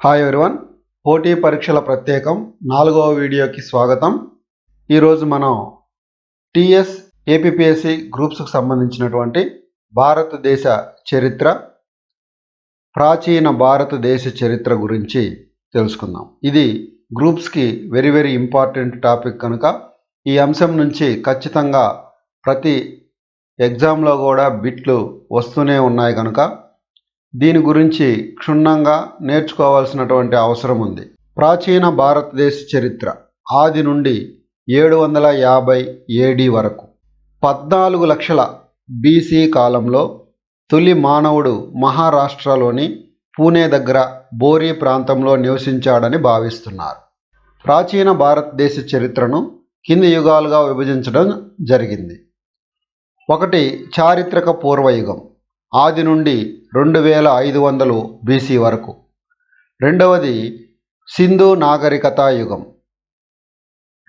Hi everyone పోటీ పరీక్షల ప్రత్యేకం నాలుగవ వీడియోకి స్వాగతం. ఈరోజు మనం టిఎస్ ఏపీఎస్సి గ్రూప్స్కు సంబంధించినటువంటి భారతదేశ చరిత్ర ప్రాచీన భారతదేశ చరిత్ర గురించి తెలుసుకుందాం. ఇది గ్రూప్స్కి వెరీ వెరీ ఇంపార్టెంట్ టాపిక్ కనుక ఈ అంశం నుంచి ఖచ్చితంగా ప్రతి ఎగ్జామ్లో కూడా బిట్లు వస్తూనే ఉన్నాయి కనుక దీని గురించి క్షుణ్ణంగా నేర్చుకోవాల్సినటువంటి అవసరం ఉంది. ప్రాచీన భారతదేశ చరిత్ర ఆది నుండి ఏడు వందల యాభై ఏడి వరకు. పద్నాలుగు లక్షల బీసీ కాలంలో తొలి మానవుడు మహారాష్ట్రలోని పూణే దగ్గర బోరీ ప్రాంతంలో నివసించాడని భావిస్తున్నారు. ప్రాచీన భారతదేశ చరిత్రను కింది యుగాలుగా విభజించడం జరిగింది. ఒకటి చారిత్రక పూర్వయుగం ఆది నుండి రెండు వేల ఐదు వందలు బీసీ వరకు. రెండవది సింధు నాగరికత యుగం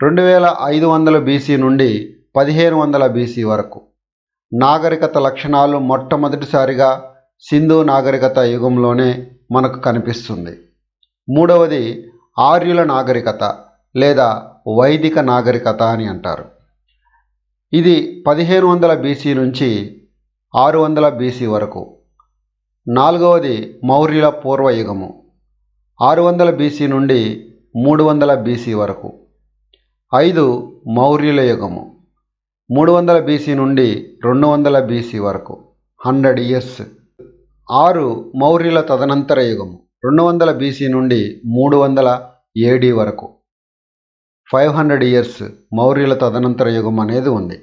రెండు వేల ఐదు వందల బీసీ నుండి పదిహేను వందల బీసీ వరకు. నాగరికత లక్షణాలు మొట్టమొదటిసారిగా సింధు నాగరికత యుగంలోనే మనకు కనిపిస్తుంది. మూడవది ఆర్యుల నాగరికత లేదా వైదిక నాగరికత అని అంటారు. ఇది పదిహేను వందల బీసీ నుంచి ఆరు వందల బీసీ వరకు. నాలుగవది మౌర్యుల పూర్వయుగము ఆరు వందల బీసీ నుండి మూడు వందల బీసీ వరకు. ఐదు మౌర్యుల యుగము. మూడు వందల బీసీ నుండి రెండు వందల బీసీ వరకు. Hundred years. ఆరు మౌర్యుల తదనంతర యుగము. రెండు వందల బీసీ నుండి మూడు వందల ఏడి వరకు. ఫైవ్ హండ్రెడ్ ఇయర్స్ మౌర్యుల తదనంతర యుగం అనేది ఉంది.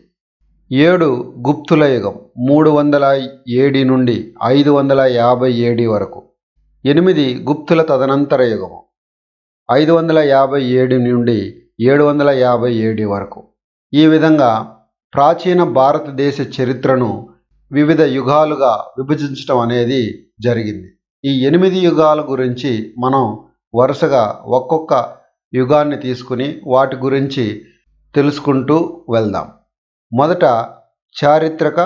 ఏడు గుప్తుల యుగం మూడు వందల ఏడి నుండి ఐదు వందల యాభై ఏడి వరకు. ఎనిమిది గుప్తుల తదనంతర యుగము ఐదు వందల యాభై ఏడు నుండి ఏడు వందల యాభై ఏడు వరకు. ఈ విధంగా ప్రాచీన భారతదేశ చరిత్రను వివిధ యుగాలుగా విభజించడం అనేది జరిగింది. ఈ ఎనిమిది యుగాల గురించి మనం వరుసగా ఒక్కొక్క యుగాన్ని తీసుకుని వాటి గురించి తెలుసుకుంటూ వెళ్దాం. మొదట చారిత్రక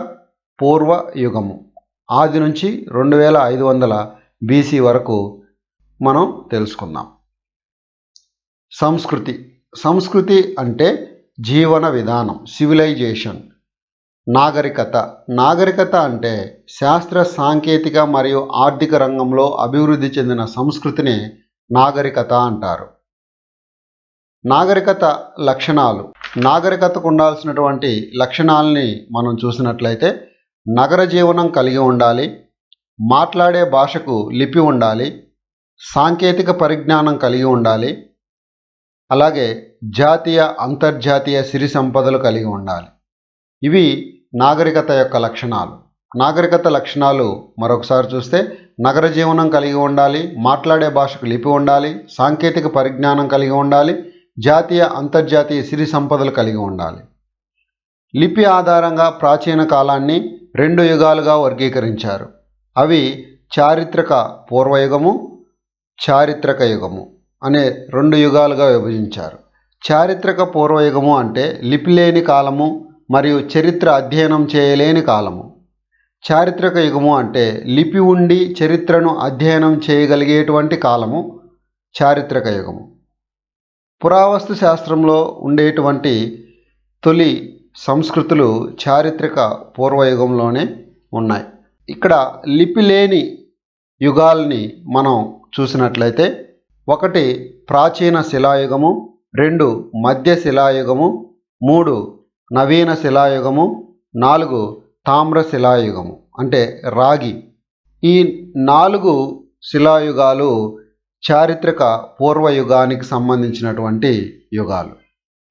పూర్వ యుగము. ఆది నుంచి రెండు వేల ఐదు వందల బీసీ వరకు మనం తెలుసుకుందాం. సంస్కృతి. సంస్కృతి అంటే జీవన విధానం సివిలైజేషన్ నాగరికత. నాగరికత అంటే శాస్త్ర సాంకేతిక మరియు ఆర్థిక రంగంలో అభివృద్ధి చెందిన సంస్కృతిని నాగరికత అంటారు. నాగరికత లక్షణాలు. నాగరికతకు ఉండాల్సినటువంటి లక్షణాలని మనం చూసినట్లయితే నగర జీవనం కలిగి ఉండాలి మాట్లాడే భాషకు లిపి ఉండాలి సాంకేతిక పరిజ్ఞానం కలిగి ఉండాలి అలాగే జాతీయ అంతర్జాతీయ సిరి సంపదలు కలిగి ఉండాలి. ఇవి నాగరికత యొక్క లక్షణాలు. నాగరికత లక్షణాలు మరొకసారి చూస్తే నగర జీవనం కలిగి ఉండాలి మాట్లాడే భాషకు లిపి ఉండాలి సాంకేతిక పరిజ్ఞానం కలిగి ఉండాలి జాతీయ అంతర్జాతీయ సిరి సంపదలు కలిగి ఉండాలి. లిపి ఆధారంగా ప్రాచీన కాలాన్ని రెండు యుగాలుగా వర్గీకరించారు. అవి చారిత్రక పూర్వయుగము చారిత్రక యుగము అనే రెండు యుగాలుగా విభజించారు. చారిత్రక పూర్వయుగము అంటే లిపి లేని కాలము మరియు చరిత్ర అధ్యయనం చేయలేని కాలము. చారిత్రక యుగము అంటే లిపి ఉండి చరిత్రను అధ్యయనం చేయగలిగేటువంటి కాలము చారిత్రక యుగము. పురావస్తు శాస్త్రంలో ఉండేటువంటి తొలి సంస్కృతులు చారిత్రక పూర్వయుగంలోనే ఉన్నాయి. ఇక్కడ లిపి లేని యుగాల్ని మనం చూసినట్లయితే ఒకటి ప్రాచీన శిలాయుగము రెండు మధ్య శిలాయుగము మూడు నవీన శిలాయుగము నాలుగు తామ్ర శిలాయుగము అంటే రాగి. ఈ నాలుగు శిలాయుగాలు చారిత్రక పూర్వయుగానికి సంబంధించినటువంటి యుగాలు.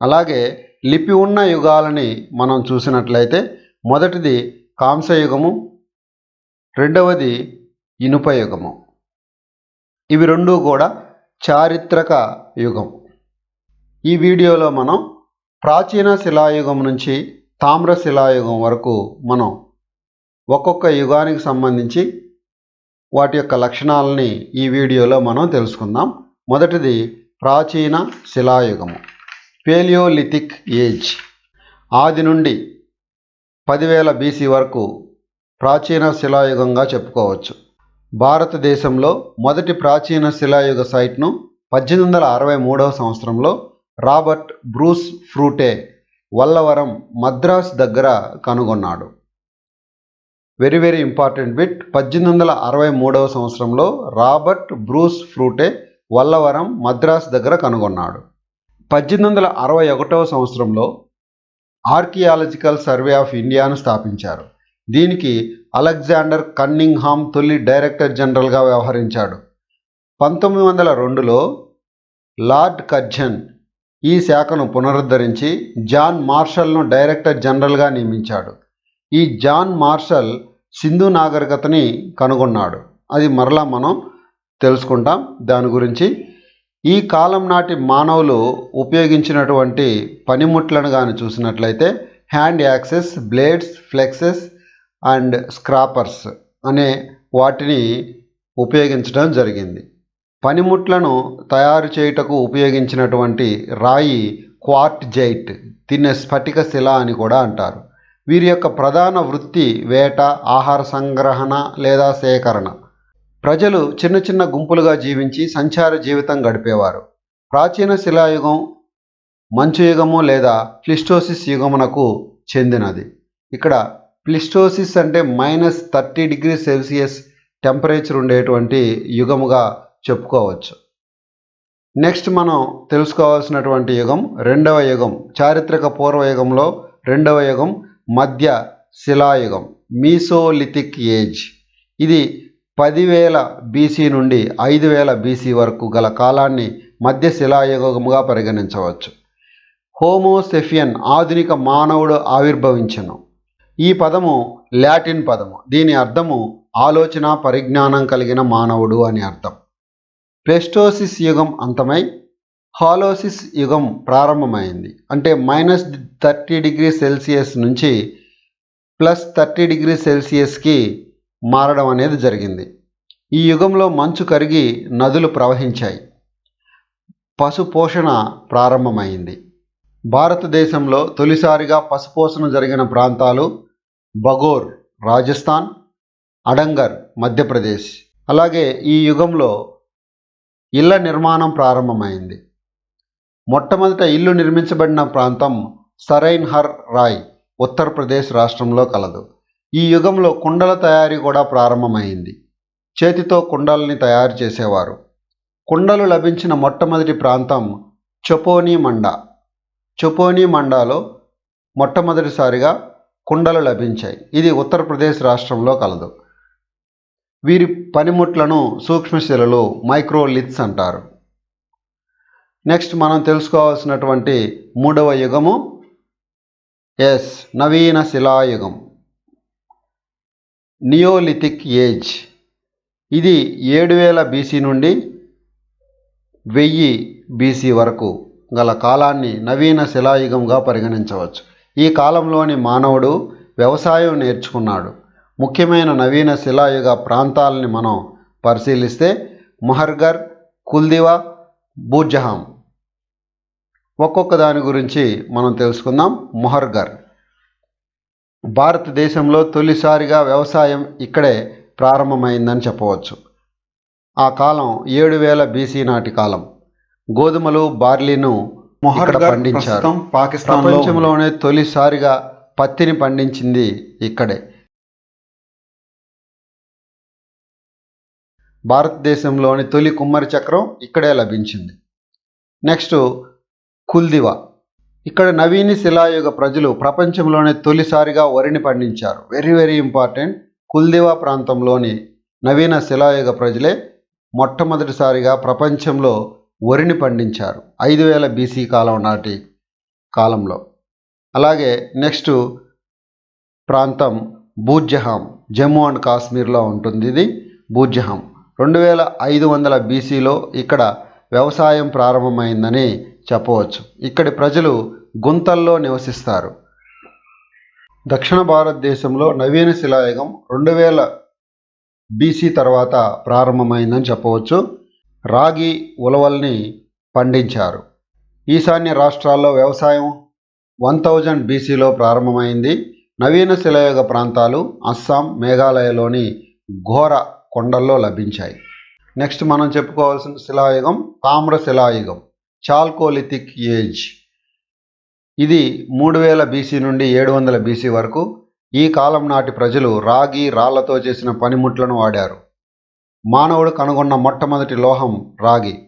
అలాగే లిపి ఉన్న యుగాలని మనం చూసినట్లయితే మొదటిది కాంసయుగము రెండవది ఇనుప యుగము ఇవి రెండు కూడా చారిత్రక యుగం. ఈ వీడియోలో మనం ప్రాచీన శిలాయుగం నుంచి తామ్ర శిలాయుగం వరకు మనం ఒక్కొక్క యుగానికి సంబంధించి వాటి యొక్క లక్షణాలని ఈ వీడియోలో మనం తెలుసుకుందాం. మొదటిది ప్రాచీన శిలాయుగము. పేలియోలిథిక్ ఏజ్ ఆది నుండి పదివేల బీసీ వరకు ప్రాచీన శిలాయుగంగా చెప్పుకోవచ్చు. భారతదేశంలో మొదటి ప్రాచీన శిలాయుగ సైట్ను పద్దెనిమిది వందల అరవై మూడవ సంవత్సరంలో రాబర్ట్ బ్రూస్ ఫ్రూటే వల్లవరం మద్రాస్ దగ్గర కనుగొన్నాడు. వెరీ వెరీ ఇంపార్టెంట్ బిట్ పద్దెనిమిది వందల అరవై మూడవ సంవత్సరంలో రాబర్ట్ బ్రూస్ ఫ్రూటే వల్లవరం మద్రాస్ దగ్గర కనుగొన్నాడు. పద్దెనిమిది వందల అరవై ఒకటవ సంవత్సరంలో ఆర్కియాలజికల్ సర్వే ఆఫ్ ఇండియాను స్థాపించారు. దీనికి అలెగ్జాండర్ కన్నింగ్హామ్ తొలి డైరెక్టర్ జనరల్గా వ్యవహరించాడు. పంతొమ్మిది వందల రెండులో లార్డ్ కర్జన్ ఈ శాఖను పునరుద్ధరించి జాన్ మార్షల్ను డైరెక్టర్ జనరల్గా నియమించాడు. ఈ జాన్ మార్షల్ సింధు నాగరికతని కనుగొన్నాడు. అది మరలా మనం తెలుసుకుంటాం. దాని గురించి ఈ కాలం నాటి మానవులు ఉపయోగించినటువంటి పనిముట్లను కానీ చూసినట్లయితే hand axes blades flakes and scrapers అనే వాటిని ఉపయోగించడం జరిగింది. పనిముట్లను తయారు చేయుటకు ఉపయోగించినటువంటి రాయి క్వార్ట్ జైట్ తినే స్ఫటిక శిల అని కూడా అంటారు. వీరి యొక్క ప్రధాన వృత్తి వేట ఆహార సంగ్రహణ లేదా సేకరణ. ప్రజలు చిన్న చిన్న గుంపులుగా జీవించి సంచార జీవితం గడిపేవారు. ప్రాచీన శిలాయుగం మంచు యుగము లేదా ప్లిస్టోసిస్ యుగమునకు చెందినది. ఇక్కడ ప్లిస్టోసిస్ అంటే minus thirty degree Celsius temperature ఉండేటువంటి యుగముగా చెప్పుకోవచ్చు. నెక్స్ట్ మనం తెలుసుకోవాల్సినటువంటి యుగం రెండవ యుగం చారిత్రక పూర్వయుగంలో రెండవ యుగం మధ్య శిలాయుగం మీసోలిథిక్ ఏజ్. ఇది పదివేల బీసీ నుండి ఐదు వేల బీసీ వరకు గల కాలాన్ని మధ్య శిలాయుగముగా పరిగణించవచ్చు. హోమోసెఫియన్ ఆధునిక మానవుడు ఆవిర్భవించను. ఈ పదము లాటిన్ పదము. దీని అర్థము ఆలోచన పరిజ్ఞానం కలిగిన మానవుడు అని అర్థం. ప్లెస్టోసిస్ యుగం అంతమై హాలోసిస్ యుగం ప్రారంభమైంది. అంటే మైనస్ థర్టీ డిగ్రీ సెల్సియస్ నుంచి ప్లస్ థర్టీ డిగ్రీ సెల్సియస్కి మారడం అనేది జరిగింది. ఈ యుగంలో మంచు కరిగి నదులు ప్రవహించాయి. పశుపోషణ ప్రారంభమైంది. భారతదేశంలో తొలిసారిగా పశుపోషణ జరిగిన ప్రాంతాలు బగోర్ రాజస్థాన్ అడంగర్ మధ్యప్రదేశ్. అలాగే ఈ యుగంలో ఇళ్ళ నిర్మాణం ప్రారంభమైంది. మొట్టమొదట ఇల్లు నిర్మించబడిన ప్రాంతం సరైన్హర్ రాయ్ ఉత్తరప్రదేశ్ రాష్ట్రంలో కలదు. ఈ యుగంలో కుండల తయారీ కూడా ప్రారంభమైంది. చేతితో కుండల్ని తయారు చేసేవారు. కుండలు లభించిన మొట్టమొదటి ప్రాంతం చొపోనీ మండా. చొపోనీ మండాలో మొట్టమొదటిసారిగా కుండలు లభించాయి. ఇది ఉత్తరప్రదేశ్ రాష్ట్రంలో కలదు. వీరి పనిముట్లను సూక్ష్మశిలలు మైక్రోలిత్స్ అంటారు. నెక్స్ట్ మనం తెలుసుకోవాల్సినటువంటి మూడవ యుగము ఎస్ నవీన శిలాయుగం. నియోలిథిక్ ఏజ్ ఇది ఏడు వేల బీసీ నుండి వెయ్యి బీసీ వరకు గల కాలాన్ని నవీన శిలాయుగంగా పరిగణించవచ్చు. ఈ కాలంలోని మానవుడు వ్యవసాయం నేర్చుకున్నాడు. ముఖ్యమైన నవీన శిలాయుగ ప్రాంతాలని మనం పరిశీలిస్తే మహర్గర్ కుల్దివా బూర్జహాం ఒక్కొక్క దాని గురించి మనం తెలుసుకుందాం. మొహర్గర్ భారతదేశంలో తొలిసారిగా వ్యవసాయం ఇక్కడే ప్రారంభమైందని చెప్పవచ్చు. ఆ కాలం ఏడు వేల బీసీ నాటి కాలం. గోధుమలు బార్లీను మొహర్గర్ పండించారు. ఉంది. ప్రపంచంలోనే తొలిసారిగా పత్తిని పండించింది ఇక్కడే. భారతదేశంలోని తొలి కుమ్మరి చక్రం ఇక్కడే లభించింది. నెక్స్ట్ కుల్దివా. ఇక్కడ నవీన శిలాయుగ ప్రజలు ప్రపంచంలోనే తొలిసారిగా వరిని పండించారు. Very very important. కుల్దివా ప్రాంతంలోని నవీన శిలాయుగ ప్రజలే మొట్టమొదటిసారిగా ప్రపంచంలో వరిని పండించారు. ఐదు వేల బీసీ కాలం నాటి కాలంలో. అలాగే నెక్స్ట్ ప్రాంతం బూజహాం జమ్మూ అండ్ కాశ్మీర్లో ఉంటుంది ఇది. బూజహాం రెండు వేల ఐదు వందల బీసీలో ఇక్కడ వ్యవసాయం ప్రారంభమైందని చెప్పవచ్చు. ఇక్కడి ప్రజలు గుంతల్లో నివసిస్తారు. దక్షిణ భారతదేశంలో నవీన శిలాయుగం రెండు వేల బీసీ తర్వాత ప్రారంభమైందని చెప్పవచ్చు. రాగి ఉలవల్ని పండించారు. ఈశాన్య రాష్ట్రాల్లో వ్యవసాయం వన్ థౌజండ్ బీసీలో ప్రారంభమైంది. నవీన శిలాయుగ ప్రాంతాలు అస్సాం మేఘాలయలోని ఘోర కొండల్లో లభించాయి. నెక్స్ట్ మనం చెప్పుకోవాల్సిన శిలాయుగం తామ్ర శిలాయుగం. Chalcolithic age. ఇది మూడు వేల బీసీ నుండి ఏడు వందల బీసీ వరకు ఈ కాలం నాటి ప్రజలు రాగి రాళ్ళతో చేసిన పనిముట్లను వాడారు. మానవుడు కనుగొన్న మొట్టమొదటి లోహం రాగి.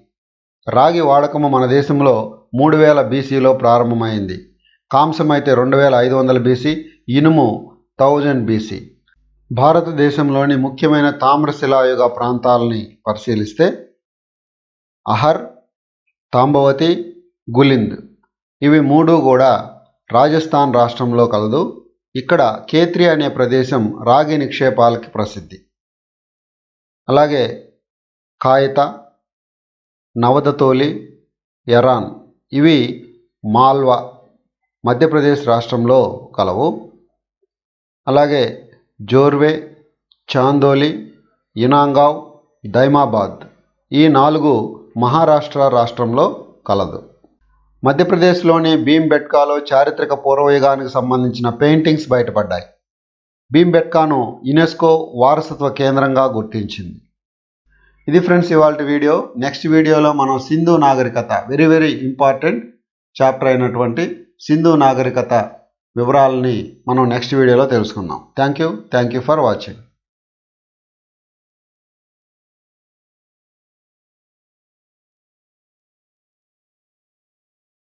రాగి వాడకము మన దేశంలో మూడు వేల బీసీలో ప్రారంభమైంది. కాంసం అయితే రెండు వేల ఐదు వందల బీసీ ఇనుము థౌజండ్ బీసీ భారతదేశంలోని ముఖ్యమైన తామ్రశిలాయుగ ప్రాంతాలని పరిశీలిస్తే అహర్ తాంబవతి గులింద్. ఇవి మూడు కూడా రాజస్థాన్ రాష్ట్రంలో కలదు. ఇక్కడ కేత్రి అనే ప్రదేశం రాగి నిక్షేపాలకి ప్రసిద్ధి. అలాగే కాయత నవదతోలి ఎరాన్ ఇవి మాల్వా మధ్యప్రదేశ్ రాష్ట్రంలో కలవు. అలాగే జోర్వే చాందోలి ఇనాంగావ్ దైమాబాద్ ఈ నాలుగు మహారాష్ట్ర రాష్ట్రంలో కలదు. మధ్యప్రదేశ్లోని భీంబెట్కాలో చారిత్రక పూర్వయుగానికి సంబంధించిన పెయింటింగ్స్ బయటపడ్డాయి. భీంబెట్కాను యునెస్కో వారసత్వ కేంద్రంగా గుర్తించింది. ఇది ఫ్రెండ్స్ ఇవాళ వీడియో. నెక్స్ట్ వీడియోలో మనం సింధు నాగరికత వెరీ వెరీ ఇంపార్టెంట్ చాప్టర్ అయినటువంటి సింధు నాగరికత వివరాలని మనం నెక్స్ట్ వీడియోలో తెలుసుకుందాం. Thank you. Thank you for watching.